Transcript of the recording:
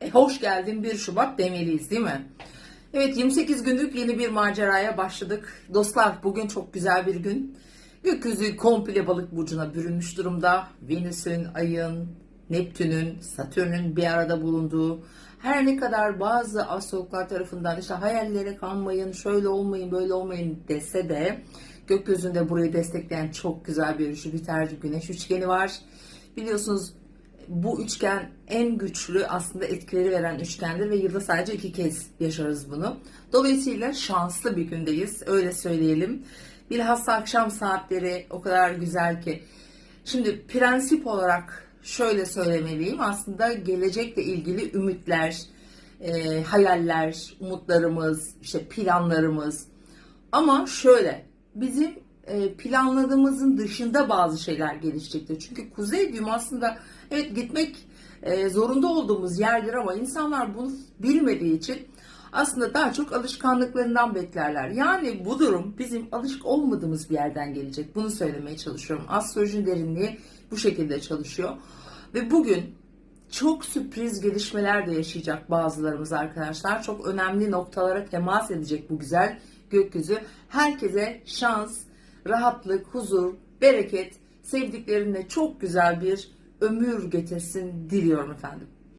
E, hoş geldin 1 Şubat demeliyiz değil mi? Evet 28 günlük yeni bir maceraya başladık. Dostlar bugün çok güzel bir gün. Gökyüzü komple balık burcuna bürünmüş durumda. Venüs'ün, Ay'ın, Neptün'ün, Satürn'ün bir arada bulunduğu her ne kadar bazı astrologlar tarafından işte hayallere kanmayın, şöyle olmayın, böyle olmayın dese de gökyüzünde burayı destekleyen çok güzel bir Jüpiter Güneş üçgeni var. Biliyorsunuz bu üçgen en güçlü aslında etkileri veren üçgendir ve yılda sadece iki kez yaşarız bunu. Dolayısıyla şanslı bir gündeyiz öyle söyleyelim. Bilhassa akşam saatleri o kadar güzel ki. Şimdi prensip olarak şöyle söylemeliyim aslında gelecekle ilgili ümitler, e, hayaller, umutlarımız, işte planlarımız. Ama şöyle bizim planladığımızın dışında bazı şeyler gelişecektir. Çünkü kuzey düğüm aslında evet gitmek e, zorunda olduğumuz yerdir ama insanlar bunu bilmediği için aslında daha çok alışkanlıklarından beklerler. Yani bu durum bizim alışık olmadığımız bir yerden gelecek. Bunu söylemeye çalışıyorum. Astrolojinin derinliği bu şekilde çalışıyor. Ve bugün çok sürpriz gelişmeler de yaşayacak bazılarımız arkadaşlar. Çok önemli noktalara temas edecek bu güzel gökyüzü. Herkese şans, rahatlık, huzur, bereket, sevdiklerinle çok güzel bir ömür getirsin diliyorum efendim.